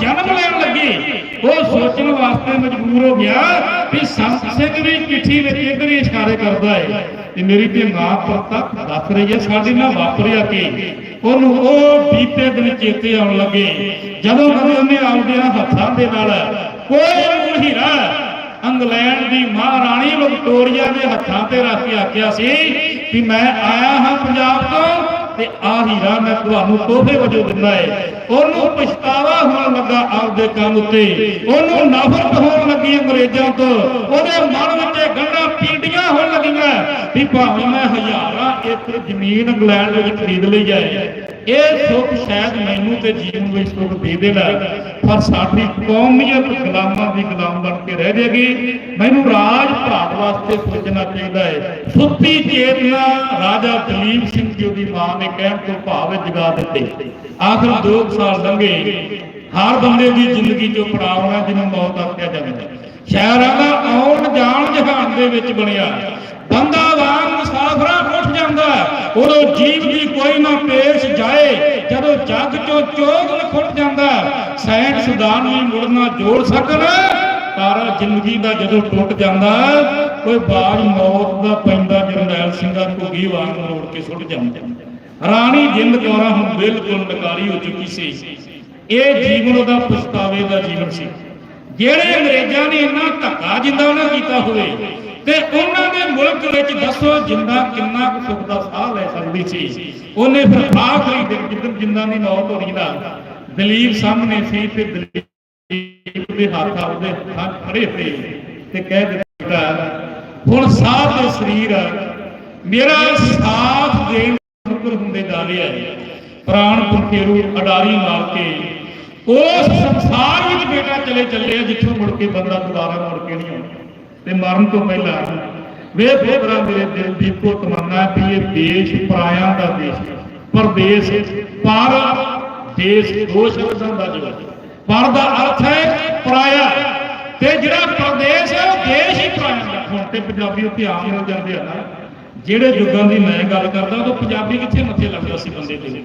ਜਨਮ ਲੈਣ ਲੱਗੇ। ਉਹ ਸੋਚਣ ਵਾਸਤੇ ਮਜਬੂਰ ਹੋ ਗਿਆ ਵੀ ਸੰਤ ਸਿੰਘ ਵੀ ਚਿੱਠੀ ਵਿੱਚ ਇੱਧਰ ਹੀ ਇਸ਼ਾਰੇ ਕਰਦਾ ਹੈ। ਤੇ ਮੇਰੀ ਤੇ ਮਾਂ ਪ੍ਰਤੱਖ ਦੱਸ ਰਹੀ ਹੈ, ਸਾਡੇ ਨਾਲ ਵਾਪਰਿਆ ਕੀ। ਉਹਨੂੰ ਉਹ ਬੀਤੇ ਦਿਨ ਚੇਤੇ ਆਉਣ ਲੱਗੇ। ਜਦੋਂ ਕਦੇ ਉਹਨੇ ਆਪਣੀਆਂ ਹੱਥਾਂ ਦੇ ਨਾਲ ਕੋਈ ਨੂੰ ਹੀਰਾ ਇੰਗਲੈਂਡ ਦੀ ਮਹਾਰਾਣੀ ਵਿਕਟੋਰੀਆ ਦੇ ਹੱਥਾਂ ਤੇ ਰੱਖ ਕੇ ਆਖਿਆ ਸੀ ਕਿ ਮੈਂ ਆਇਆ ਹਾਂ ਪੰਜਾਬ ਤੋਂ। ਤੇ ਆ ਹੀਰਾ ਮੈਂ ਤੁਹਾਨੂੰ ਤੋਹਫੇ ਵਜੋਂ ਦਿੰਦਾ ਹੈ ਉਹਨੂੰ ਪਛਤਾਵਾ ਹੋਣ ਲੱਗਾ ਆਪਦੇ ਕੰਮ ਉੱਤੇ। ਉਹਨੂੰ ਨਫ਼ਰਤ ਹੋਣ ਲੱਗੀ ਅੰਗਰੇਜ਼ਾਂ ਤੋਂ। ਉਹਦੇ ਮਨ ਵਿੱਚ ਗੰਢਾਂ ਪੀਂਡੀਆਂ ਹੋਣ ਲੱਗੀਆਂ। ਵੀ ਭਾਵੇਂ ਮੈਂ ਹਜ਼ਾਰਾਂ ਏਕੜ ਜ਼ਮੀਨ ਇੰਗਲੈਂਡ ਵਿੱਚ ਖਰੀਦ ਲਈ ਹੈ, ਇਹ ਸੁੱਖ ਸ਼ਾਇਦ ਮੈਨੂੰ ਤੇ ਜੀਵਨ ਵਿੱਚ ਸੁੱਖ ਦੇ ਦੇਣਾ। ਪਰ ਸਾਡੀ ਕੌਮੀਅਤ ਗੁਲਾਮਾਂ ਦੀ ਗੁਲਾਮ ਬਣ ਕੇ ਰਹਿ ਜਾਏਗੀ। ਮੈਨੂੰ ਰਾਜ ਭਾਗ ਵਾਸਤੇ ਸੋਚਣਾ ਚਾਹੀਦਾ ਹੈ ਸੁੱਤੀ ਚੇਤਨਾ ਰਾਜਾ ਦਲੀਪ ਸਿੰਘ ਜੀ ਦੀ ਮਾਂ ਨੇ ਕਹਿਣ ਤੋਂ ਭਾਵ ਜਗਾ ਦਿੱਤੇ। ਆਖਰ 2 ਸਾਲ ਲੰਘੇ। ਹਰ ਬੰਦੇ ਦੀ ਜ਼ਿੰਦਗੀ ਚੋਂ ਪੜਾਅ ਆਉਣਾ ਜਿਹਨੂੰ ਮੌਤ ਆਖਿਆ ਜਾਂਦਾ। ਹੈ। ਸ਼ਹਿਰਾਂ ਦਾ ਆਉਣ ਜਾਣ ਜਹਾਨ ਦੇ ਵਿੱਚ ਬਣਿਆ। ਬੰਦਾ ਵਾਂਗ ਮੁਸਾਫਰਾਂ ਉੱਠ ਜਾਂਦਾ ਉਦੋਂ ਜੀਵ ਦੀ ਕੋਈ ਨਾ ਪੇਸ਼ ਜਾਏ, ਜਦੋਂ ਜੱਗ ਚੋਂ ਚੋਗ ਲਖੁੱਟ ਜਾਂਦਾ ਸਾਇੰਸਦਾਨ ਵੀ ਮੁੜਨਾ ਜੋੜ ਸਕਣ ਤਾਰਾ ਜ਼ਿੰਦਗੀ ਦਾ ਜਦੋਂ ਟੁੱਟ ਜਾਂਦਾ ਕੋਈ ਬਾਜ ਮੌਤ ਦਾ ਪੈਂਦਾ ਜਰਨੈਲ ਸਿੰਘ ਦਾ ਘੁੱਗੀ ਵਾਂਗ ਮੋੜ ਕੇ ਸੁੱਟ ਜਾਂਦਾ। ਰਾਣੀ ਜਿੰਦ ਕੌਰਾਂ ਹੁਣ ਬਿਲਕੁਲ ਨਕਾਰੀ ਹੋ ਚੁੱਕੀ ਸੀ। ਇਹ ਜੀਵਨ ਉਹਦਾ ਪਛਤਾਵੇ ਦਾ ਜੀਵਨ ਸੀ। ਜਿਹੜੇ ਅੰਗਰੇਜ਼ਾਂ ਨੇ ਇੰਨਾ ਧੱਕਾ ਜਿੰਦਾ ਨਾ ਕੀਤਾ ਹੋਵੇ, ਤੇ ਉਹਨਾਂ ਦੇ ਮੁਲਕ ਵਿੱਚ ਦੱਸੋ ਜਿੰਦਾ ਕਿੰਨਾ ਕੁ ਸੁੱਖ ਦਾ ਸਾਹ ਲੈ ਸਕਦੀ ਸੀ। ਉਹਨੇ ਫਿਰ ਆਖਰੀ ਦਿਨ ਜਿੱਦਣ ਜਿੰਦਾ ਦੀ ਮੌਤ ਹੋਣੀ ਦਾ ਦਲੀਪ ਸਾਹਮਣੇ ਸੀ ਤੇ ਦਲੀਪ ਦੇ ਹੱਥ ਆਪਦੇ ਹੱਥ ਖੜੇ ਹੋਏ ਤੇ ਕਹਿ ਦਿੱਤਾ, ਹੁਣ ਸਾਹ ਤੇ ਸਰੀਰ ਮੇਰਾ ਸਾਥ ਦੇਣ ਸ਼ੁਕਰ ਹੁੰਦੇ ਜਾ ਰਿਹਾ ਹੈ ਪ੍ਰਾਣ ਪੁਰਖੇਰੂ ਅਡਾਰੀ ਮਾਰ ਕੇ ਉਸ ਸੰਸਾਰ ਵਿੱਚ ਬੇਟਾ ਚਲੇ ਚੱਲੇ ਜਿੱਥੋਂ ਮੁੜ ਕੇ ਬੰਦਾ ਦੁਬਾਰਾ ਮੁੜ ਕੇ ਨਹੀਂ ਆਉਂਦਾ। ਤੇ ਮਰਨ ਤੋਂ ਪਹਿਲਾਂ ਵੇ ਫੇਵਰਾ ਮੇਰੇ ਦਿਲ ਦੀ ਕੋ ਤਮੰਨਾ ਵੀ ਇਹ ਦੇਸ਼ ਪਰਾਇਆਂ ਦਾ ਦੇਸ਼ ਪਰਦੇਸ, ਪਰ ਦੇਸ਼ ਦੋ ਸ਼ਬਦਾਂ ਦਾ ਜੋੜ ਪਰ ਦਾ ਅਰਥ ਹੈ ਪਰਾਇਆ। ਤੇ ਜਿਹੜਾ ਪਰਦੇਸ ਹੈ ਉਹ ਦੇਸ਼ ਹੀ ਪਰਾਇਆ। ਹੁਣ ਤੇ ਪੰਜਾਬੀ ਉੱਤੇ ਆਮ ਜਾਂਦੇ ਆ ਨਾ। ਜਿਹੜੇ ਯੁੱਗਾਂ ਦੀ ਮੈਂ ਗੱਲ ਕਰਦਾ ਉਦੋਂ ਪੰਜਾਬੀ ਕਿੱਥੇ ਮੱਥੇ ਲੱਗਦਾ ਸੀ ਬੰਦੇ ਦੇ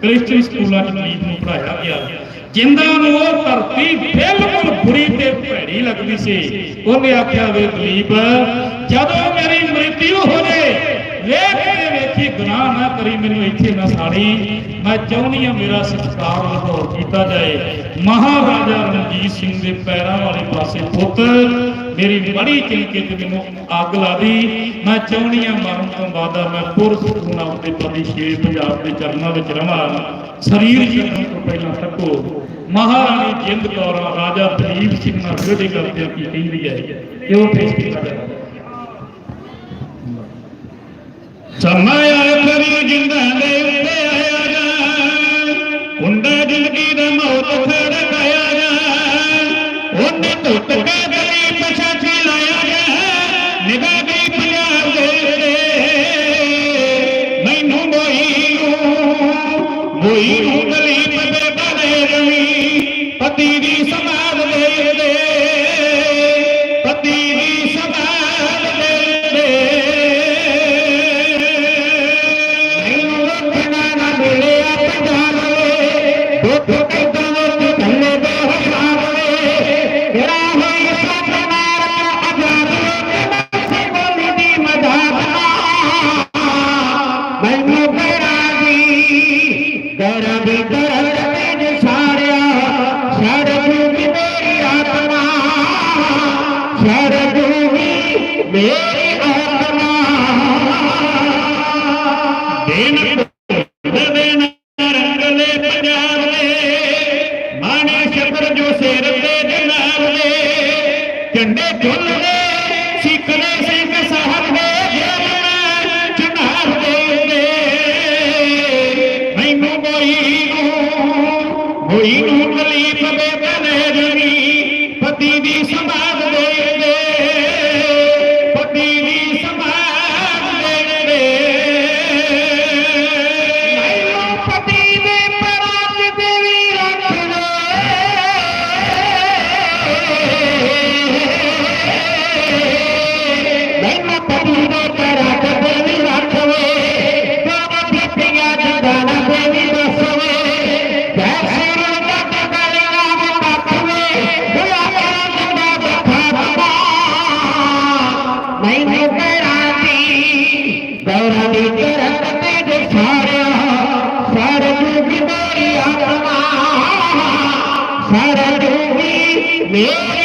ਕ੍ਰਿਸਚਨ ਸਕੂਲਾਂ 'ਚ ਦਲੀਪ ਨੂੰ ਪੜਾਇਆ ਗਿਆ। ਜਿੰਦਾਂ ਨੂੰ ਉਹ ਧਰਤੀ ਬਿਲਕੁਲ ਬੁਰੀ ਤੇ ਭੈੜੀ ਲੱਗਦੀ ਸੀ। ਉਹਨੇ ਆਖਿਆ, ਵੇ ਦਲੀਪ, ਜਦੋਂ ਮੇਰੀ ਮ੍ਰਿਤਿੂ ਹੋ ਜੇ, ਵੇਖ ਕੇ ਵੇਖੀ ਗੁਨਾਹ ਨਾ ਕਰੀ, ਮੈਨੂੰ ਇੱਥੇ ਨਾ ਸਾੜੀ। ਮੈਂ ਚਾਹੁੰਦੀ ਆ ਮੇਰਾ ਸੰਸਕਾਰ ਲਾਹੌਰ ਕੀਤਾ ਜਾਏ। ਮਹਾਰਾਜਾ ਰਣਜੀਤ ਸਿੰਘ ਦੇ ਪੈਰਾਂ ਵਾਲੇ ਪਾਸੇ ਪੁੱਤ ਮੇਰੀ ਬੜੀ ਚਿੰਕੇ ਤੇ ਮੈਨੂੰ ਅੱਗ ਲਾ ਦੀ ਮੈਂ ਚਾਹੁੰਦੀ ਆ ਮਰਨ ਤੋਂ ਬਾਅਦ ਮੈਂ ਪੁਰਖ ਹੋਣਾ ਪਤੀ ਸ਼ੇਰ ਪੰਜਾਬ ਦੇ ਚਰਨਾਂ ਵਿੱਚ ਰਵਾਂ। ਸਰੀਰ ਛੱਡਣ ਤੋਂ ਪਹਿਲਾਂ ਤੱਕੋ ਮਹਾਰਾਣੀ ਜਿੰਦ ਕੌਰ, ਰਾਜਾ ਦਲੀਪ ਸਿੰਘ ਨਾਲ ਵਿਰੋਧੀ ਕਰਦੇ ਕੀ ਕਹਿੰਦੀ ਹੈ, ਇਹ ਉਹ ਪੇਸ਼ ਕੀਤਾ ਜਾਂਦਾ ਸਮਾਇਆ ਕਰੀ ਜਿੰਦਾਂ ਦੇ ਉੱਤੇ ਆਇਆ ਜਾ। ਕੁੰਡਾ ਜ਼ਿੰਦਗੀ ਦਾ ਮੌਤ ਨੂੰ ਮੋਈ ਨੂੰ ਝੰਡੇ ਝੁੱਲਦੇ ਸਿੱਖਣੇ ਸਿੰਘ ਸਾਹਿਬ ਸਾਰਾ ਜੂਗੀ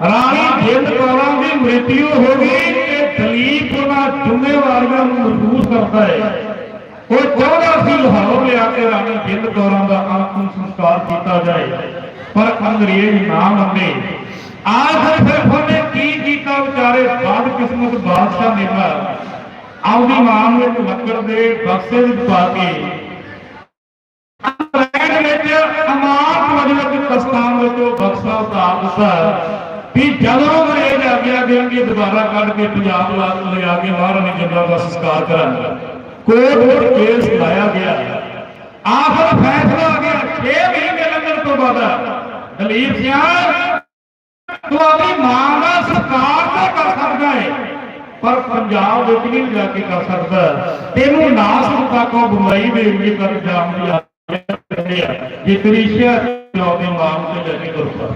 ਰਾਣੀ ਜਿੰਦ ਕੌਰਾਂ ਦੀ ਮ੍ਰਿਤਿੂ ਹੋ ਗਈ ਤੇ ਦਲੀਪ ਉਹਨਾਂ ਜ਼ਿੰਮੇਵਾਰੀਆਂ ਨੂੰ ਮਹਿਸੂਸ ਕਰਦਾ ਹੈ। ਉਹ ਚਾਹੁੰਦਾ ਸੀ ਲਾਹੌਰ ਲਿਆ ਕੇ ਰਾਣੀ ਜਿੰਦ ਕੌਰਾਂ ਦਾ ਅੰਤਿਮ ਸੰਸਕਾਰ ਕੀਤਾ ਜਾਏ, ਪਰ ਅੰਗਰੇਜ਼ ਨਾ ਮੰਨੇ। ਆਖਰ ਫਿਰ ਉਹਨੇ ਕੀ ਕੀਤਾ ਵਿਚਾਰੇ? ਬਾਦ ਕਿਸਮਤ ਬਾਦਸ਼ਾਹ ਨੇ ਆਉਂਦੀ ਮਾਂ ਨੂੰ ਇੱਕ ਲੱਕੜ ਦੇ ਬਕਸੇ ਵਿੱਚ ਪਾ ਕੇ ਅੰਗਰੇਜ਼ ਵਿੱਚ ਅਮਾਨਤ ਵਜੋਂ ਇੱਕ ਕਸਤਾਨ ਵਿੱਚ ਬਕਸਾ ਉਤਾਰ ਦਿੱਤਾ। ਵੀ ਜਦੋਂ ਅੰਗਰੇਜ਼ ਆ ਆਗਿਆ ਦੇਣਗੇ ਦੁਬਾਰਾ ਕੱਢ ਕੇ ਪੰਜਾਬ ਲਾ ਲਿਆ ਕੇ ਮਹਾਰਾਣੀ ਜਿੰਦਾ ਦਾ ਸੰਸਕਾਰ ਕਰਾਂਗੇ। ਕੋਰਟ ਵਿੱਚ ਕੇਸ ਲਾਇਆ ਗਿਆ। ਆਖਰ ਫੈਸਲਾ ਆ ਗਿਆ 6 ਮਹੀਨੇ ਲੰਘਣ ਤੋਂ ਬਾਅਦ। ਦਲੀਪ ਸਿੰਘ ਤੂੰ ਆਪਣੀ ਮਾਂ ਦਾ ਸਤਿਕਾਰ ਤਾਂ ਕਰ ਸਕਦਾ ਹੈ ਪਰ ਪੰਜਾਬ ਵਿੱਚ ਨਹੀਂ ਜਾ ਕੇ ਕਰ ਸਕਦਾ। ਤੈਨੂੰ ਨਾ ਸਕਦਾ ਕੋ ਬੰਬਈ ਦੇ ਏਰੀਏ ਤੱਕ ਜਾਣ ਦੀ ਆਗਿਆ ਜੇ ਤੇਰੀ ਸ਼ਹਿਰ ਦੇ ਮਾਂ ਤੇ ਜਾ ਕੇ ਕਰੂਗਾ।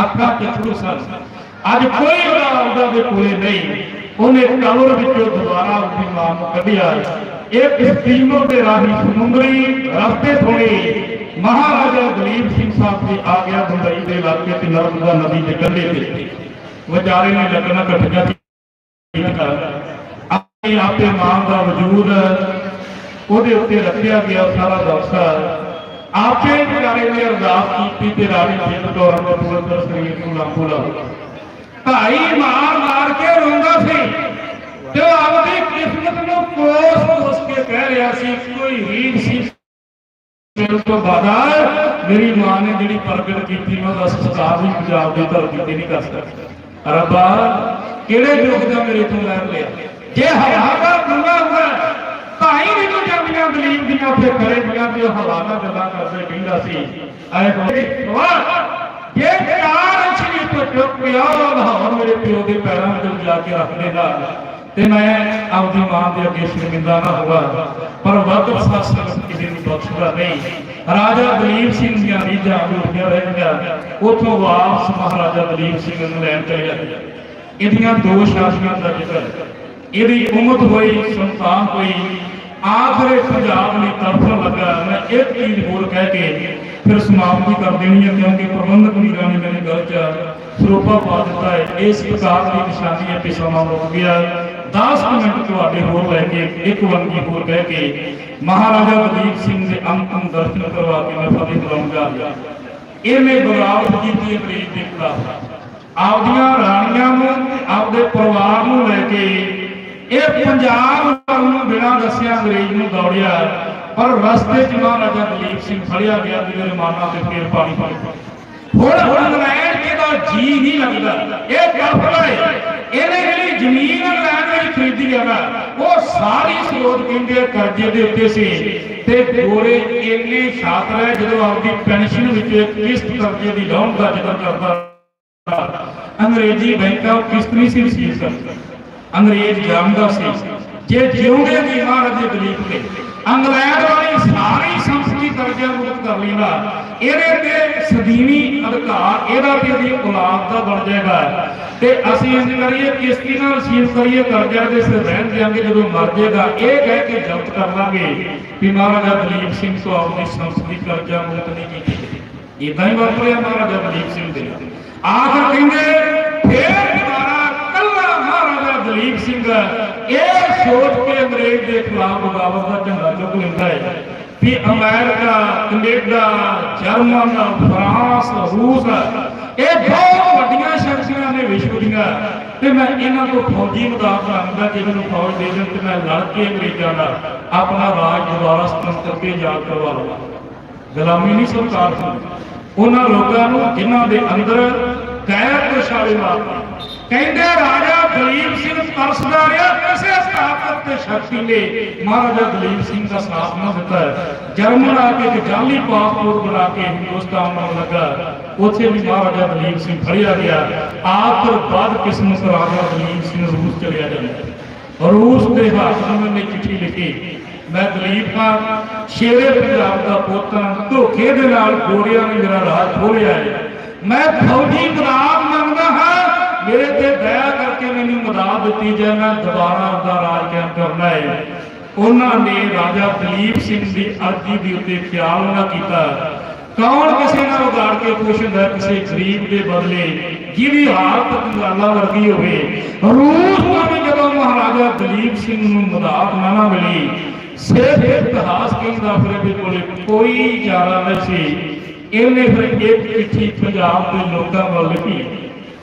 ਅੱਖਾਂ ਚਛੂ ਸਨ। ਅੱਜ ਕੋਈ ਉਹਦਾ ਦੇ ਕੋਲੇ ਨਹੀਂ। ਉਹਨੇ ਕਬਰ ਵਿੱਚੋਂ ਦੁਬਾਰਾ ਆਪਣੀ ਮਾਂ ਨੂੰ ਕੱਢਿਆ। ਇੱਕ ਸਟੀਮਰ ਦੇ ਰਾਹੀਂ ਸਮੁੰਦਰੀ ਰਸਤੇ ਥੋੜੀ ਮਹਾਰਾਜਾ ਦਲੀਪ ਸਿੰਘ ਸਾਹਿਬ ਜੀ ਆ ਗਿਆ ਬੰਬਈ ਦੇ ਇਲਾਕੇ ਤੇ ਨਰਮਦਾ ਨਦੀ ਦੇ ਕੰਢੇ ਤੇ। ਵਿਚਾਰੇ ਨੇ ਲੱਗਣਾ ਇਕੱਠੀਆਂ ਆਪੇ ਆਪੇ ਮਾਂ ਦਾ ਵਜੂਦ ਉਹਦੇ ਉੱਤੇ ਰੱਖਿਆ ਗਿਆ ਸਾਰਾ ਦਰਸਾ ਆਪੇ ਵਿਚਾਰੇ ਨੇ ਅਰਦਾਸ ਕੀਤੀ ਤੇ ਰਾਣੀ ਜਿੰਦ ਕੌਰ ਦੇ ਪਵਿੱਤਰ ਸਰੀਰ ਨੂੰ ਲਾਂਬੂ ਲਾ। ਭਾਈ ਮਾਰ ਮਾਰ ਕੇ ਰੋਂਦਾ ਸੀ। ਤੇ ਉਹ ਕਿਸਮਤ ਨੂੰ ਕੋਸ ਕੋਸ ਕੇ ਕਹਿ ਰਿਹਾ ਸੀ, ਕੋਈ ਰੀਤ ਸੀ ਫਿਰ ਤੋਂ ਬਾਅਦ ਮੇਰੀ ਮਾਂ ਨੇ ਜਿਹੜੀ ਪ੍ਰਗਟ ਕੀਤੀ, ਮੈਂ ਉਹਦਾ ਸੰਸਕਾਰ ਵੀ ਪੰਜਾਬ ਦੀ ਧਰਤੀ ਤੇ ਨਹੀਂ ਕਰ ਸਕਦਾ। ਰੱਬਾ, ਕਿਹੜੇ ਯੁੱਗ ਦਾ ਮੇਰੇ ਤੋਂ ਲੈ ਲਿਆ? ਜੇ ਹਵਾ ਦਾ ਗੁੰਗਾ ਹੋਇਆ ਭਾਈ ਵੀ ਨੂੰ ਜਾਂਦੀਆਂ ਦਲੀਪ ਦੀਆਂ ਉੱਥੇ ਖੜੇ ਦੀਆਂ ਤੇ ਉਹ ਹਵਾ ਨਾਲ ਗੱਲਾਂ ਕਰਦੇ ਕਹਿੰਦਾ ਸੀ। ਆਏ ਹੋਏ ਜੇ ਚਾਰ ਅਛਰੀ ਤੋਂ ਚੁੱਕ ਗਿਆ ਲਾਹੌਰ ਮੇਰੇ ਪਿਓ ਦੇ ਪੈਰਾਂ ਵਿੱਚ ਜਾ ਕੇ ਰੱਖ ਦੇਗਾ ਤੇ ਮੈਂ ਆਪਦੀ ਮਾਂ ਦੇ ਅੱਗੇ ਸ਼ਰਮਿੰਦਾ ਨਾ ਹੋਵਾਂ। ਪਰ ਵੱਧ ਸਾਸਨ ਕਿਸੇ ਨੂੰ ਬਖਸ਼ਦਾ ਨਹੀਂ। ਰਾਜਾ ਦਲੀਪ ਸਿੰਘ ਦੀਆਂ ਰੀਝਾਂ ਅਧੂਰੀਆਂ ਰਹਿ ਗਈਆਂ ਉਥੋਂ ਵਾਪਸ ਮਹਾਰਾਜਾ ਦਲੀਪ ਸਿੰਘ ਨੂੰ ਲੈਣ ਚਲੇ ਗਿਆ ਇਹਦੀਆਂ ਦੋ ਸ਼ਾਸਨਾਂ ਦਾ ਜ਼ਿਕਰ। ਇਹਦੀ ਉਮਤ ਹੋਈ, ਸੰਤਾਨ ਹੋਈ ਆਖਰੇ ਪੰਜਾਬ ਲਈ ਤੜਫਣ ਲੱਗਾ ਮੈਂ ਇੱਕ ਚੀਜ਼ ਹੋਰ ਕਹਿ ਕੇ ਫਿਰ ਸਮਾਪਤੀ ਕਰ ਦੇਣੀ ਹੈ ਕਿਉਂਕਿ ਪ੍ਰਬੰਧਕ ਵੀਰਾਂ ਨੇ ਮੇਰੇ ਗੱਲ 'ਚ ਸਰੋਪਾ ਪਾ ਦਿੱਤਾ ਹੈ। ਇਸ ਪ੍ਰਕਾਰ ਦੀ ਨਿਸ਼ਾਨੀ ਹੈ ਕਿ ਸਮਾਂ ਮੁੱਕ ਗਿਆ 10 ਮਿੰਟ ਤੁਹਾਡੇ ਹੋਰ ਲੈ ਕੇ, ਇੱਕ ਵੰਗੀ ਹੋਰ ਕਹਿ ਕੇ ਮਹਾਰਾਜਾ ਦਲੀਪ ਸਿੰਘ ਦੇ ਅੰਤਮ ਦਰਸ਼ਨ ਕਰਵਾ ਕੇ ਮੈਂ ਫਤਿਹ ਬੁਲਾਉਂਗਾ ਇਹਨੇ ਬਗਾਵਤ ਕੀਤੀ ਅੰਗਰੇਜ਼ ਦੇ ਖਿਲਾਫ ਆਪਦੀਆਂ ਰਾਣੀਆਂ ਨੂੰ, ਆਪਦੇ ਪਰਿਵਾਰ ਨੂੰ ਲੈ ਕੇ ਇਹ ਪੰਜਾਬ ਨੂੰ ਬਿਨਾਂ ਦੱਸਿਆ ਅੰਗਰੇਜ਼ ਨੂੰ ਦੌੜਿਆ, ਪਰ ਰਸਤੇ 'ਚ ਮਹਾਰਾਜਾ ਦਲੀਪ ਸਿੰਘ ਫੜਿਆ ਗਿਆ ਤੇ ਮੇਰੇ ਤੇ ਫੇਰ ਪਾਣੀ ਪਾਣੀ ਹੁਣ ਇੰਗਲੈਂਡ ਇਹਦਾ ਜੀ ਨਹੀਂ ਲੱਗਦਾ। ਇਹ ਕਲਪਨਾ ਹੈ। ਇਹਨੇ ਜਿਹੜੀ ਜ਼ਮੀਨ ਇੰਗਲੈਂਡ ਵਿੱਚ ਖਰੀਦੀ ਹੈ ਨਾ, ਉਹ ਸਾਰੀ ਸਰੋਤ ਕਹਿੰਦੇ ਕਰਜ਼ੇ ਦੇ ਉੱਤੇ ਸੀ। ਤੇ ਗੋਰੇ ਇੰਨੇ ਸ਼ਾਤਰ ਹੈ ਜਦੋਂ ਆਪਦੀ ਪੈਨਸ਼ਨ ਵਿੱਚ ਕਿਸ਼ਤ ਕਰਜ਼ੇ ਦੀ ਲਾਉਣ ਦਾ ਜ਼ਿਕਰ ਕਰਦਾ, ਅੰਗਰੇਜ਼ੀ ਬੈਂਕਾਂ ਕਿਸ਼ਤ ਨਹੀਂ ਸੀ ਰਸੀਵ ਕਰਦਾ। ਅੰਗਰੇਜ਼ ਜਾਣਦਾ ਸੀ ਜੇ ਜਿਉਂਦੇ ਦੀ ਮਹਾਰਾਜੇ ਦਲੀਪ ਨੇ ਇੰਗਲੈਂਡ ਵਾਲੀ ਸਾਰੀ ਸੰਪਤੀ ਕਰਜ਼ਾ ਮੁਕਤ ਕਰ ਲੈਂਦਾ ਇਹਦੇ ਤੇ ਸਦੀਵੀ ਅਧਿਕਾਰ ਇਹਦਾ ਤੇ ਇਹਦੀ ਔਲਾਦ ਦਾ ਬਣ ਜਾਏਗਾ ਤੇ ਅਸੀਂ ਇੰਜ ਕਰੀਏ ਕਿਸ਼ਤੀ ਨਾਲ ਰਸੀਵ ਕਰੀਏ ਕਰਜ਼ਾ ਦੇ ਸਿਰ ਰਹਿਣ ਦਿਆਂਗੇ ਜਦੋਂ ਮਰ ਜਾਏਗਾ ਇਹ ਕਹਿ ਕੇ ਜ਼ਬਤ ਕਰ ਲਾਂਗੇ ਵੀ ਮਹਾਰਾਜਾ ਦਲੀਪ ਸਿੰਘ ਤੋਂ ਆਪਣੀ ਸੰਪਤੀ ਕਰਜ਼ਾ ਮੁਕਤ ਨਹੀਂ ਕੀਤੀ ਇਦਾਂ ਹੀ ਵਾਪਰਿਆ ਮਹਾਰਾਜਾ ਦਲੀਪ ਸਿੰਘ ਦੇ ਨਾਲ। ਆਖਰ ਕਹਿੰਦੇ ਫੇਰ ਦੁਬਾਰਾ ਕੱਲਾ ਮਹਾਰਾਜਾ ਦਲੀਪ ਸਿੰਘ, ਇਹ ਸੋਚ ਕੇ ਅੰਗਰੇਜ਼ ਦੇ ਖਿਲਾਫ ਬਗਾਵਤ ਦਾ ਝੰਡਾ ਚੁੱਕ ਲੈਂਦਾ ਹੈ ਵੀ ਅਮਰੀਕਾ, ਕੈਨੇਡਾ, ਜਰਮਨ, ਫਰਾਂਸ, ਰੂਸ, ਇਹ ਬਹੁਤ ਵੱਡੀਆਂ ਸ਼ਕਤੀਆਂ ਨੇ ਵਿਸ਼ਵ ਦੀਆਂ। ਤੇ ਮੈਂ ਇਹਨਾਂ ਤੋਂ ਫੌਜੀ ਮਦਦ ਮੰਗਦਾ ਕਿ ਮੈਨੂੰ ਫੌਜ ਦੇ ਦੇਣ ਤੇ ਮੈਂ ਲੜ ਕੇ ਅੰਗਰੇਜ਼ਾਂ ਦਾ ਆਪਣਾ ਰਾਜ ਦੁਬਾਰਾ ਸਥਾਪਿਤ ਕਰਕੇ ਆਜ਼ਾਦ ਕਰਵਾ ਲਵਾਂ। ਗੁਲਾਮੀ ਨਹੀਂ ਸਰਕਾਰ ਦੀ ਉਹਨਾਂ ਲੋਕਾਂ ਨੂੰ ਜਿਨ੍ਹਾਂ ਦੇ ਅੰਦਰ ਗੈਰ ਪਛਾੜੇ ਮਾਰਦੇ ਕਹਿੰਦੇ ਰਾਜਾ ਦਲੀਪ ਸਿੰਘ ਤਰਸਦਾ ਰਿਹਾ ਕਿਸੇ ਸਥਾਪਤ ਤੇ ਸ਼ਕਤੀ ਨੇ ਮਹਾਰਾਜਾ ਦਲੀਪ ਸਿੰਘ ਦਾ ਸਾਥ ਨਾ ਦਿੱਤਾ। ਜਰਮਨ ਆ ਕੇ ਇੱਕ ਜਾਲੀ ਪਾਸਪੋਰਟ ਬਣਾ ਕੇ ਹਿੰਦੁਸਤਾਨ ਨਾਲ ਲੱਗਾ। ਉੱਥੇ ਵੀ ਮਹਾਰਾਜਾ ਦਲੀਪ ਸਿੰਘ ਫੜਿਆ ਗਿਆ। ਆਖਰ ਬਾਅਦ ਕਿਸਮਤ ਰਾਜਾ ਦਲੀਪ ਸਿੰਘ ਰੂਸ ਚਲਿਆ ਜਾਂਦਾ। ਰੂਸ ਦੇ ਹਾਕਮ ਨੇ ਚਿੱਠੀ ਲਿਖੀ, ਮੈਂ ਦਲੀਪ ਹਾਂ, ਸ਼ੇਰੇ ਪੰਜਾਬ ਦਾ ਪੁੱਤ ਹਾਂ ਧੋਖੇ ਦੇ ਨਾਲ ਗੋਰਿਆਂ ਨੇ ਮੇਰਾ ਰਾਜ ਖੋਲਿਆ ਹੈ। ਮੈਂ ਫੌਜੀ ਮਦਦ ਮੰਗਦਾ ਹਾਂ ਮੇਰੇ ਤੇ ਦਇਆ ਕਰਕੇ ਮੈਨੂੰ ਮਦਦ ਦਿੱਤੀ ਜਾਏ ਮੈਂ ਦੁਬਾਰਾ ਆਪਦਾ ਰਾਜ ਕਾਇਮ ਕਰਨਾ ਹੈ ਉਹਨਾਂ ਨੇ ਰਾਜਾ ਦਲੀਪ ਸਿੰਘ ਦੀ ਅਰਜ਼ੀ ਦੇ ਉੱਤੇ ਖਿਆਲ ਨਾ ਕੀਤਾ। ਕੌਣ ਕਿਸੇ ਨਾਲ ਉਗਾੜ ਕੇ ਪੁੱਛਦਾ ਕਿਸੇ ਗਰੀਬ ਦੇ ਬਦਲੇ? ਜਿਹਦੀ ਹਾਲਤ ਕੰਗਾਲਾ ਵਰਗੀ ਹੋਵੇ। ਰੂਸ ਤੋਂ ਜਦੋਂ ਮਹਾਰਾਜਾ ਦਲੀਪ ਸਿੰਘ ਨੂੰ ਮਦਦ ਨਾ ਨਾ ਮਿਲੀ, ਸਿਰਫ ਇਤਿਹਾਸ ਕਹਿੰਦਾ ਫਿਰ ਇਹਦੇ ਕੋਲੇ ਕੋਈ ਚਾਰਾ ਨਹੀਂ ਸੀ। ਇਹਨੇ ਫਿਰ ਇੱਕ ਚਿੱਠੀ ਪੰਜਾਬ ਦੇ ਲੋਕਾਂ ਵੱਲ ਲਿਖੀ।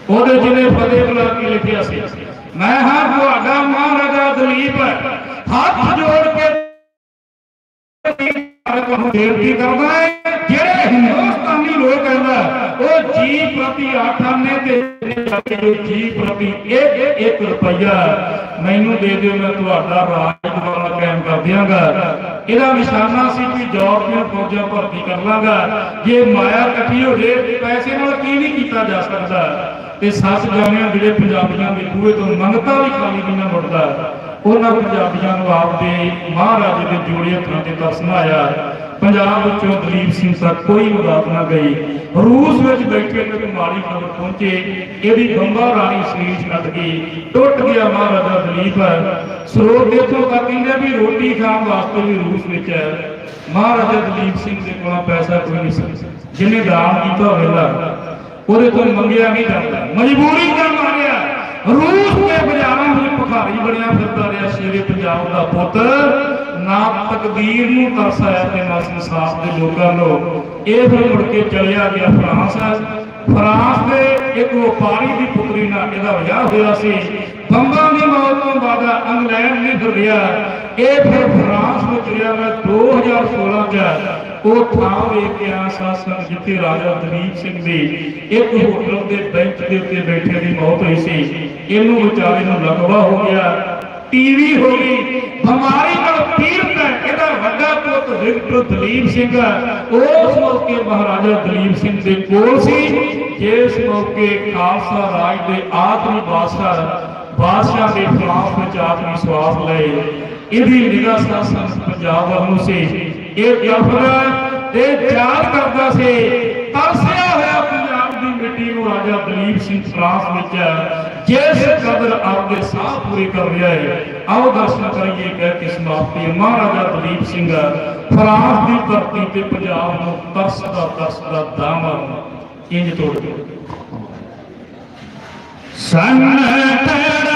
ਉਹਦੇ ਜਿਹਨੇ ਫਤਿਹ ਬੁਲਾ ਕੇ ਲਿਖਿਆ ਸੀ। ਮੈਂ ਹਾਂ, ਤੁਹਾਡਾ ਮਹਾਰਾਜਾ ਦਲੀਪ ਹੱਥ ਜੋੜ ਕੇ ਤੁਹਾਨੂੰ ਬੇਨਤੀ ਕਰਦਾ ਹੈ, ਜਿਹੜੇ ਹਿੰਦੁਸਤਾਨੀ ਲੋਕ ਕਹਿੰਦਾ ਉਹ ਜੀ ਪ੍ਰਤੀ ਆਠਾਨੇ ਤੇ ਜੋ ਜੀ ਪ੍ਰਤੀ ਇੱਕ ਇੱਕ ਰੁਪਈਆ ਮੈਨੂੰ ਦੇ ਦਿਓ, ਮੈਂ ਤੁਹਾਡਾ ਰਾਜ ਦੁਬਾਰਾ ਕਾਇਮ ਕਰ ਦਿਆਂਗਾ। ਇਹਦਾ ਨਿਸ਼ਾਨਾ ਸੀ ਕਿ ਦੀਆਂ ਫੌਜਾਂ ਭਰਤੀ ਕਰ ਲਾਂਗਾ। ਜੇ ਮਾਇਆ ਇਕੱਠੀ ਹੋ ਜੇ ਪੈਸੇ ਨਾਲ ਕੀ ਨਹੀਂ ਕੀਤਾ ਜਾ ਸਕਦਾ। ਤੇ ਸੱਚ ਜਾਣਿਆ ਜਿਹੜੇ ਪੰਜਾਬੀਆਂ ਦੇ ਬੂਹੇ ਤੋਂ ਮੰਗਤਾ ਵੀ ਖਾਲੀ ਨਹੀਂ ਮੁੜਦਾ ਉਹਨਾਂ ਪੰਜਾਬੀਆਂ ਨੂੰ ਆਪਦੇ ਮਹਾਰਾਜੇ ਦੇ ਜੋੜੇ ਹੱਥਾਂ ਤੇ ਤਰਸ ਪੰਜਾਬ ਵਿੱਚੋਂ ਦਲੀਪ ਸਿੰਘ ਤੱਕ ਕੋਈ ਮਦਦ ਨਾ ਗਈ। ਰੂਸ ਵਿੱਚ ਬੈਠੇ ਤੇ ਮਾੜੀ ਖਬਰ ਪਹੁੰਚੇ, ਇਹਦੀ ਗੰਗਾ ਰਾਣੀ ਸਰੀਰ ਛੱਡ ਗਈ ਟੁੱਟ ਗਿਆ ਮਹਾਰਾਜਾ ਦਲੀਪ। ਸਰੋਤ ਦੇਖੋ ਤਾਂ ਕਹਿੰਦੇ ਵੀ ਰੋਟੀ ਖਾਣ ਵਾਸਤੇ ਵੀ ਰੂਸ ਵਿੱਚ ਹੈ। ਮਹਾਰਾਜਾ ਦਲੀਪ ਸਿੰਘ ਦੇ ਕੋਲ ਪੈਸਾ ਕੋਈ ਨਹੀਂ ਸੀ। ਜਿਹਨੇ ਦਾਨ ਕੀਤਾ ਹੋਵੇਗਾ ਉਹਦੇ ਤੋਂ ਮੰਗਿਆ ਨਹੀਂ ਜਾਂਦਾ। ਮਜਬੂਰੀ ਕਰ ਮਾਰਿਆ। ਰੂਸ ਦੇ ਬਾਜ਼ਾਰਾਂ ਵਿੱਚ ਭਿਖਾਰੀ ਬਣਿਆ ਫਿਰਦਾ ਰਿਹਾ ਸ਼ੇਰੇ ਪੰਜਾਬ ਦਾ ਪੁੱਤ। ਨਾ ਤਕਦੀਰ ਨੂੰ ਤਰਸ ਆਇਆ ਤੇ ਨਾ ਸੰਸਾਰ ਦੇ ਲੋਕਾਂ। ਨੂੰ ਇਹ ਫਿਰ ਮੁੜ ਕੇ ਚਲਿਆ ਗਿਆ ਫਰਾਂਸ। ਫਰਾਂਸ ਦੇ ਇੱਕ ਵਪਾਰੀ ਦੀ ਪੁੱਤਰੀ ਨਾਲ ਇਹਦਾ ਵਿਆਹ ਹੋਇਆ ਸੀ। ਬੰਬਾਂ ਦੀ ਮੌਤ ਤੋਂ ਬਾਅਦ ਇੰਗਲੈਂਡ ਨੇ ਫਿਰ ਰਿਹਾ। ਇਹ ਫਿਰ ਫਰਾਂਸ ਵਿੱਚ ਰਿਹਾ। ਮੈਂ 2016 ਚ ਉਹ ਥਾਂ ਵੇਖ ਕੇ ਆ ਸਾਸਨ ਜਿੱਥੇ ਰਾਜਾ ਦਲੀਪ ਸਿੰਘ ਦੀ ਇੱਕ ਹੋਟਲ ਦੇ ਬੈਂਚ ਦੇ ਉੱਤੇ ਬੈਠੇ ਦੀ ਮੌਤ ਹੋਈ ਸੀ, ਇਹਨੂੰ ਵਿਚਾਰੇ ਨੂੰ ਲਕਵਾ ਹੋ ਗਿਆ। ਟੀਵੀ ਹੋ ਗਈ। ਬਿਮਾਰੀ ਨਾਲ ਪੀੜਤ ਹੈ। ਇਹਦਾ ਵੱਡਾ ਪੁੱਤ ਵਿਕਟਰ ਦਲੀਪ ਸਿੰਘ ਉਸ ਮੌਕੇ ਮਹਾਰਾਜਾ ਦਲੀਪ ਸਿੰਘ ਦੇ ਕੋਲ ਸੀ। ਜਿਸ ਮੌਕੇ ਖਾਲਸਾ ਰਾਜ ਦੇ ਆਖਰੀ ਬਾਦਸ਼ਾਹ ਬਾਦਸ਼ਾਹ ਦੇ ਖਿਲਾਫ ਵਿੱਚ ਆਖਰੀ ਸਵਾਸ ਲਏ। ਇਹਦੀ ਨਿਗਾਹ ਸਾਸਨ ਪੰਜਾਬ ਵੱਲ ਨੂੰ ਸੀ। ਇਹ ਜਫਰ ਤੇ ਯਾਦ ਕਰਦਾ ਸੀ ਤਰਸਿਆ ਹੋਇਆ ਪੰਜਾਬ ਦੀ ਮਿੱਟੀ ਨੂੰ ਰਾਜਾ ਦਲੀਪ ਸਿੰਘ ਫਰਾਂਸ ਵਿੱਚ ਜਿਸ ਕਦਰ ਆਪਦੇ ਸਾਹ ਪੂਰੇ ਕਰ ਰਿਹਾ ਹੈ, ਆਓ ਦਰਸ਼ਨ ਕਰੀਏ ਕਹਿ ਕੇ ਸਮਾਪਤੀ ਮਹਾਰਾਜਾ ਦਲੀਪ ਸਿੰਘ ਫਰਾਂਸ ਦੀ ਧਰਤੀ ਤੇ ਪੰਜਾਬ ਨੂੰ ਤਰਸਦਾ ਤਰਸਦਾ ਦਾਮਨ ਇੰਜ ਤੋੜ ਗਿਆ ਸਨ ਅਠਾਰਾਂ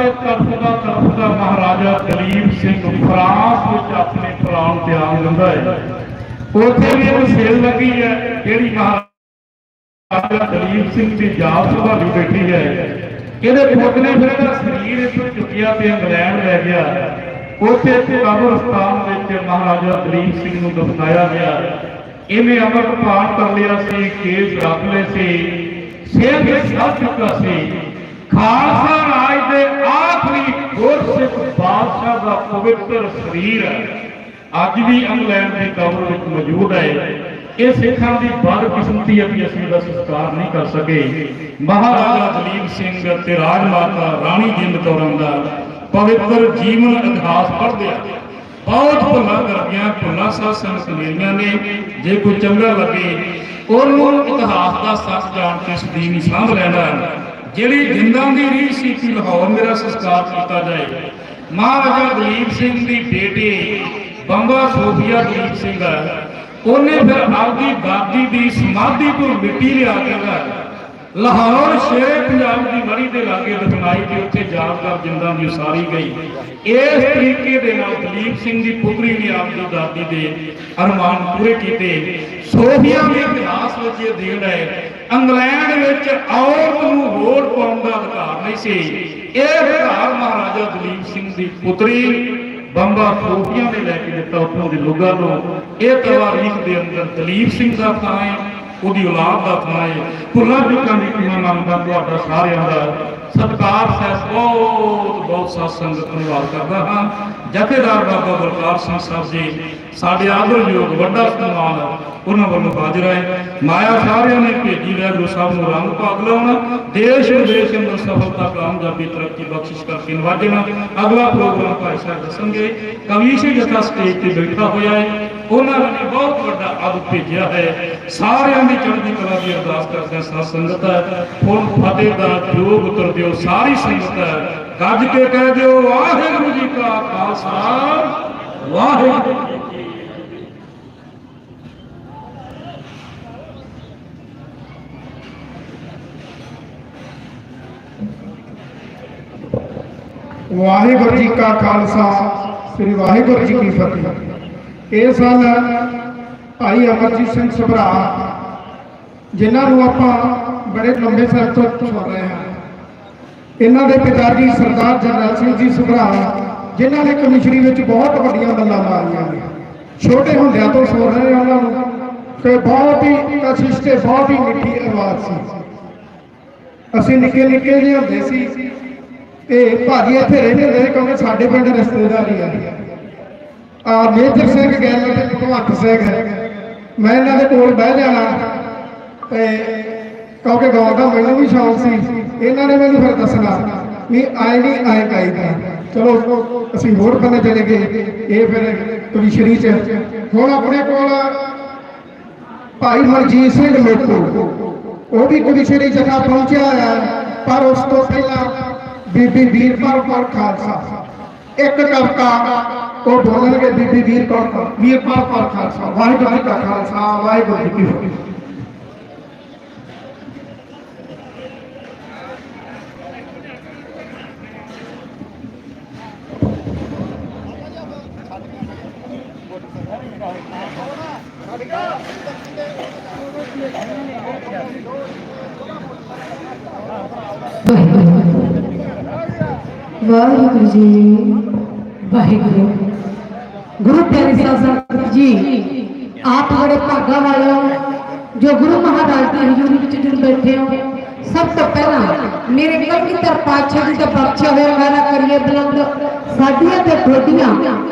ਵਾਸਤੇ ਤਰਸਦਾ ਤਰਸਦਾ ਮਹਾਰਾਜਾ ਦਲੀਪ ਸਿੰਘ ਫਰਾਂਸ ਵਿੱਚ ਆਪਣੇ ਪ੍ਰਾਣ ਵਾਸਤੇ ਦਿੰਦਾ ਹੈ। ਉੱਥੇ ਵੀ ਇੱਕ ਸੇਲ ਲੱਗੀ ਹੈ, ਜਿਹੜੀ ਮਹਾਰਾਜਾ ਦਲੀਪ ਸਿੰਘ ਦੀ ਜਾਬ ਸੰਭਾਲੀ ਬੈਠੀ ਹੈ। ਇਹਦੇ ਪੁੱਤ ਨੇ ਫਿਰ ਇਹਦਾ ਸਰੀਰ ਇੱਥੋਂ ਚੁੱਕਿਆ ਤੇ ਇੰਗਲੈਂਡ ਲੈ ਗਿਆ। ਉੱਥੇ ਕਬਰਸਤਾਨ ਵਿੱਚ ਮਹਾਰਾਜਾ ਦਲੀਪ ਸਿੰਘ ਨੂੰ ਦਫਨਾਇਆ ਗਿਆ। ਇਹਨੇ ਅਮਰ ਪਾਠ ਕਰ ਲਿਆ ਸੀ, ਕੇਸ ਰੱਖ ਲਏ ਸੀ, ਸਿਰ ਤੇ ਸੱਜ ਚੁੱਕਾ ਸੀ। ਖਾਲਸਾ ਰਾਜ ਦੇ ਆਖਰੀ ਗੁਰਸਿੱਖ ਬਾਦਸ਼ਾਹ ਦਾ ਪਵਿੱਤਰ ਸਰੀਰ ਹੈ। ਅੱਜ ਵੀ ਇੰਗਲੈਂਡ ਦੇ ਕਬਰ ਵਿੱਚ ਮੌਜੂਦ ਹੈ। ਇਹ ਸਿੱਖਾਂ ਦੀ ਬਦਕਿਸਮਤੀ ਹੈ ਕਿ ਅਸੀਂ ਇਹਦਾ ਸੰਸਕਾਰ ਨਹੀਂ ਕਰ ਸਕੇ। ਮਹਾਰਾਜਾ ਦਲੀਪ ਸਿੰਘ ਤੇ ਰਾਜ ਮਾਤਾ ਰਾਣੀ ਜਿੰਦ ਕੌਰਾਂ ਦਾ ਪਵਿੱਤਰ ਜੀਵਨ ਇਤਿਹਾਸ ਪੜ੍ਹਦੇ ਆ। ਬਹੁਤ ਭੁੱਲਾਂ ਕਰਦੀਆਂ, ਭੁੱਲਾਂ ਸਾਧ ਸੰਗਤ ਨੇ। ਜੇ ਕੋਈ ਚੰਗਾ ਲੱਗੇ, ਉਹਨੂੰ ਇਤਿਹਾਸ ਦਾ ਸੱਚ ਜਾਣ ਕੇ ਸਦੀਵੀ ਸਾਂਭ ਲੈਣਾ ਜਿਹੜੀ ਜਿੰਦਾਂ ਦੀ ਰੀਤ ਸੀ ਕਿ ਲਾਹੌਰ ਮੇਰਾ ਸੰਸਕਾਰ ਕੀਤਾ ਜਾਏ। ਮਹਾਰਾਜਾ ਦਲੀਪ ਸਿੰਘ ਦੀ ਬੇਟੀ ਬੰਬਾ ਸੋਫੀਆ ਦਲੀਪ ਸਿੰਘ ਉਹਨੇ ਫਿਰ ਆਪਦੀ ਦਾਦੀ ਦੀ ਸਮਾਧੀ ਤੋਂ ਮਿੱਟੀ ਲਿਆ ਕੇ ਨਾ ਲਾਹੌਰ ਸ਼ੇਰੇ ਪੰਜਾਬ ਦੀ ਮੜੀ ਦੇ ਲਾਗੇ ਦਫਨਾਈ ਤੇ ਉੱਥੇ ਯਾਦਗਾਰ ਜਿੰਦਾਂ ਦੀ ਉਸਾਰੀ ਗਈ। ਇਸ ਤਰੀਕੇ ਦੇ ਨਾਲ ਦਲੀਪ ਸਿੰਘ ਦੀ ਪੁੱਤਰੀ ਨੇ ਆਪਦੀ ਦਾਦੀ ਦੇ ਅਰਮਾਨ ਪੂਰੇ ਕੀਤੇ। ਸੋਫੀਆ ਦੇ ਇਤਿਹਾਸ ਵਿੱਚ ਇਹ ਦੇਣ ਹੈ। ਇੰਗਲੈਂਡ ਵਿੱਚ ਔਰਤ ਨੂੰ ਵੋਟ ਪਾਉਣ ਦਾ ਅਧਿਕਾਰ ਨਹੀਂ ਸੀ। ਇਹ ਅਧਿਕਾਰ ਮਹਾਰਾਜਾ ਦਲੀਪ ਸਿੰਘ ਦੀ ਪੁੱਤਰੀ ਬੰਬਾ ਸੋਫੀਆ ਨੇ ਲੈ ਕੇ ਦਿੱਤਾ। ਉੱਥੋਂ ਦੇ ਲੋਕਾਂ ਨੂੰ। ਇਹ ਤਵਾਰੀਖ ਦੇ ਅੰਦਰ ਦਲੀਪ ਸਿੰਘ ਦਾ ਥਾਂ ਹੈ। ਉਹਦੀ ਔਲਾਦ ਦਾ ਥਾਂ ਹੈ ਭੁੱਲਾਂ ਚੁੱਕਾਂ ਦੀ ਕਿਵੇਂ ਮੰਨਦਾ ਤੁਹਾਡਾ ਸਾਰਿਆਂ ਦਾ ਸਤਿਕਾਰ ਸਹਿ ਬਹੁਤ ਬਹੁਤ ਸਾਧ ਸੰਗਤ ਧੰਨਵਾਦ ਕਰਦਾ ਹਾਂ। ਜਥੇਦਾਰ ਬਾਬਾ ਬਲਕਾਰ ਸਿੰਘ ਸਾਹਿਬ ਜੀ, ਸਾਡੇ ਆਦਰਯੋਗ ਵੱਡਾ ਸਨਮਾਨ ਉਹਨਾਂ ਵੱਲੋਂ ਹਾਜ਼ਰ ਹੈ ਮਾਇਆ ਸਾਰਿਆਂ ਨੇ ਭੇਜੀ ਲੈ ਗੁਰੂ ਸਾਹਿਬ ਨੂੰ ਰੰਗ ਭਾਗ ਲਾਉਣਾ। ਦੇਸ਼ ਵਿਦੇਸ਼ ਅੰਦਰ ਸਫਲਤਾ ਕਾਮਯਾਬੀ ਤਰੱਕੀ ਬਖਸ਼ਿਸ਼ ਕਰਕੇ ਨਵਾਜਣਾ। ਅਗਲਾ ਪ੍ਰੋਗਰਾਮ ਭਾਈ ਸਾਹਿਬ ਦੱਸਣਗੇ। ਕਵੀਸ਼ੀ ਜਥਾ ਸਟੇਜ ਤੇ ਬੈਠਾ ਹੋਇਆ ਹੈ ਉਹਨਾਂ ਨੇ ਬਹੁਤ ਵੱਡਾ ਅਦ ਭੇਜਿਆ ਹੈ। ਸਾਰਿਆਂ ਦੀ ਚੜ੍ਹਦੀ ਕਲਾ ਦੀ ਅਰਦਾਸ ਕਰਦੇ ਹਾਂ, ਸਾਧ ਸੰਗਤ ਹੁਣ ਫਤਿਹ ਦਾ ਜੋਗ ਉਤਰ ਦਿਓ ਸਾਰੀ ਸੰਗਤ ਗੱਜ ਕੇ ਕਹਿ ਦਿਓ, ਵਾਹਿਗੁਰੂ ਜੀ ਕਾ ਖਾਲਸਾ। ਵਾਹਿਗੁਰੂ ਜੀ ਕੀ ਫਤਿਹ। ਵਾਹਿਗੁਰੂ ਜੀ ਕਾ ਖਾਲਸਾ, ਸ੍ਰੀ ਵਾਹਿਗੁਰੂ ਜੀ ਕੀ ਫਤਿਹ। ਇਹ ਸਨ ਭਾਈ ਅਮਰਜੀਤ ਸਿੰਘ ਸਭਰਾ, ਜਿਨ੍ਹਾਂ ਨੂੰ ਆਪਾਂ ਬੜੇ ਲੰਬੇ ਸਮੇਂ ਤੋਂ ਸੁਣ ਰਹੇ ਹਾਂ। ਇਹਨਾਂ ਦੇ ਪਿਤਾ ਜੀ ਸਰਦਾਰ ਜਰਨੈਲ ਸਿੰਘ ਜੀ ਸਭਰਾ, ਜਿਨ੍ਹਾਂ ਨੇ ਕਮਿਸ਼ਨਰੀ ਵਿੱਚ ਬਹੁਤ ਵੱਡੀਆਂ ਗੱਲਾਂ ਮਾਰੀਆਂ ਨੇ। ਛੋਟੇ ਹੁੰਦਿਆਂ ਤੋਂ ਸੁਣ ਰਹੇ ਹਾਂ ਉਹਨਾਂ ਨੂੰ ਕਿ ਬਹੁਤ ਹੀ ਕਸ਼ਿਸ਼ ਤੇ ਬਹੁਤ ਹੀ ਮਿੱਠੀ ਆਵਾਜ਼ ਸੀ। ਅਸੀਂ ਨਿੱਕੇ ਨਿੱਕੇ ਜਿਹੇ ਹੁੰਦੇ ਸੀ, ਤੇ ਭਾਜੀ ਇੱਥੇ ਰਹਿੰਦੇ ਹੁੰਦੇ ਕਿਉਂਕਿ ਸਾਡੇ ਪਿੰਡ ਰਿਸ਼ਤੇਦਾਰੀ ਆ ਆ। ਮੇਜਰ ਸਿੰਘ ਗੱਲ ਤੇ ਭਗਵੰਤ ਸਿੰਘ। ਮੈਂ ਇਹਨਾਂ ਦੇ ਕੋਲ ਬਹਿ ਜਾਣਾ ਤੇ ਕਿਉਂਕਿ ਗਾਉਣ ਦਾ ਮੈਨੂੰ ਵੀ ਸ਼ੌਂਕ ਸੀ, ਇਹਨਾਂ ਨੇ ਮੈਨੂੰ ਫਿਰ ਦੱਸਣਾ ਵੀ ਆਏ ਆਏ ਗਾਈਦਾ ਚਲੋ, ਅਸੀਂ ਹੋਰ ਬੰਨੇ ਚਲੇ ਗਏ, ਇਹ ਫਿਰ ਕਵਿਸ਼ਰੀ ਚ। ਹੁਣ ਆਪਣੇ ਕੋਲ ਭਾਈ ਮਨਜੀਤ ਸਿੰਘ ਲੋਕੋ ਉਹ ਵੀ ਕਵਿਸ਼ਰੀ ਜਗ੍ਹਾ ਪਹੁੰਚਿਆ ਹੋਇਆ ਪਰ ਉਸ ਤੋਂ ਪਹਿਲਾਂ ਬੀਬੀ ਵੀਰਪਾਲ ਕੌਰ ਖਾਲਸਾ। ਇੱਕ ਕਵਿਤਾ ਉਹ ਬੋਲਣਗੇ ਬੀਬੀ ਵੀਰ ਕੌਰ ਵੀਰਪਾਲ ਕੌਰ ਖਾਲਸਾ ਵਾਹਿਗੁਰੂ ਜੀ ਕਾ ਖਾਲਸਾ ਵਾਹਿਗੁਰੂ ਜੀ ਕੀ ਫਤਿਹ ਵਾਹਿਗੁਰੂ ਜੀ ਵਾਹਿਗੁਰੂ ਗੁਰੂ ਪਿਆਰੇ ਸਾਹਿਬ ਸੰਗਤ ਜੀ, ਆਪ ਬੜੇ ਭਾਗਾ ਵਾਲੇ ਹੋ, ਜੋ ਗੁਰੂ ਮਹਾਰਾਜ ਦੀ ਹਜ਼ੂਰੀ ਵਿੱਚ ਜੁੜ ਬੈਠੇ ਹੋ, ਸਭ ਤੋਂ ਪਹਿਲਾਂ ਮੇਰੇ ਕਲਗੀਧਰ ਪਾਤਸ਼ਾਹ ਜੀ ਦਾ ਬਖਸ਼ਿਆ ਹੋਇਆ ਗਾਣਾ ਕਰੀਏ ਬੁਲੰਦ। ਸਾਡੀਆਂ ਤੇ ਤੁਹਾਡੀਆਂ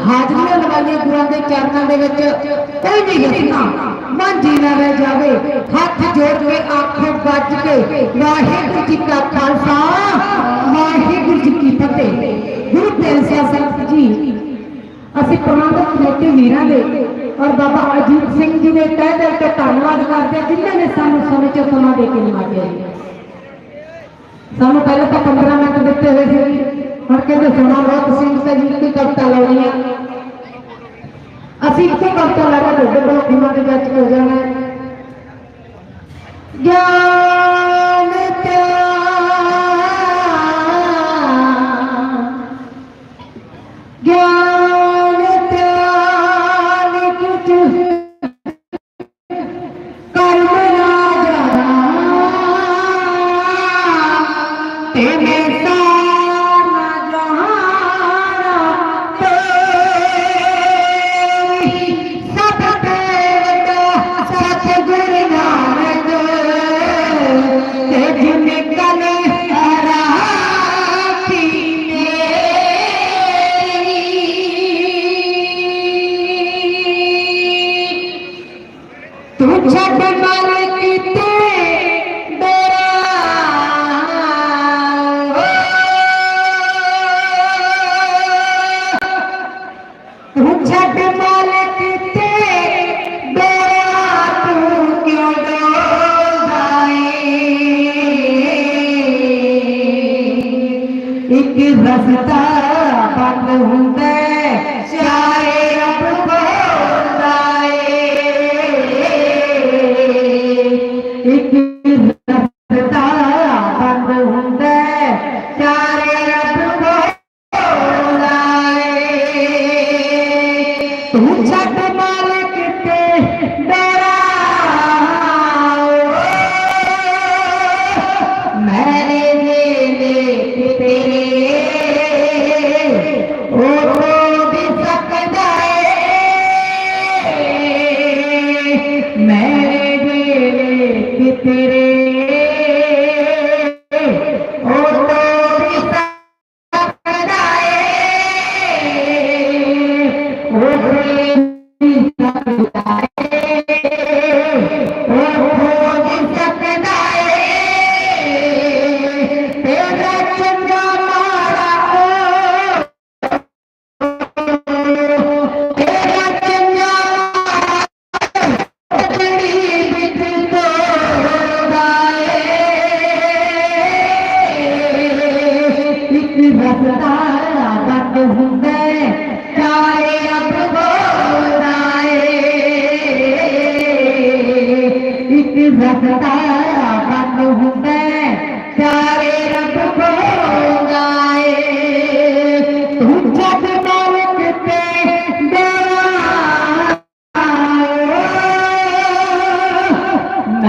ਹਾਜ਼ਰੀਆਂ ਲਗਾਈਆਂ ਗੁਰਾਂ ਦੇ ਚਰਨਾਂ ਦੇ ਵਿੱਚ ਕੋਈ ਨਹੀਂ ਯਤਨਾ ਮਨ ਜੀ ਨਾ ਰਹਿ ਜਾਵੇ। ਹੱਥ ਜੋੜ ਕੇ, ਆਖੋ ਗੱਜ ਕੇ, ਵਾਹਿਗੁਰੂ ਜੀ ਕਾ ਖਾਲਸਾ, ਵਾਹਿਗੁਰੂ ਜੀ ਕੀ ਫਤਿਹ। ਗੁਰੂ ਪਿਆਰੇ ਸਾਹਿਬ ਸੰਗਤ ਜੀ ਅਸੀਂ ਪ੍ਰਬੰਧਕ ਕਮੇਟੀ ਵੀਰਾਂ ਦੇ ਔਰ ਬਾਬਾ ਅਜੀਤ ਸਿੰਘ ਜੀ ਦੇ ਤਹਿ ਦਿਲ ਤੋਂ ਧੰਨਵਾਦ ਕਰਦੇ ਜਿਨ੍ਹਾਂ ਨੇ ਸਾਨੂੰ ਸਮੇਂ ਚੋਂ ਸਮਾਂ ਦੇ ਕੇ ਨਿਵਾਜਿਆ ਸਾਨੂੰ ਪਹਿਲਾਂ ਤਾਂ 15 ਮਿੰਟ ਦਿੱਤੇ ਹੋਏ ਸੀ ਹੁਣ ਕਹਿੰਦੇ ਸਮਾਂ ਬਹੁਤ ਸਿੰਘ ਤੇ ਜੀ ਦੀ ਕਵਿਤਾ ਲਾਉਣੀ ਆ ਅਸੀਂ ਇੱਕੋ ਕਵਿਤਾ ਲਾ ਕੇ ਤੁਹਾਡੇ ਕੋਲ ਖਿਮਾ ਦੇ ਵਿੱਚ ਹੋ ਜਾਣਾ ਹੈ। ਗਿਆਨ! ਇੱਕ ਰਸਤਾ ਬੰਦ ਹੁੰਦਾ ਉਹ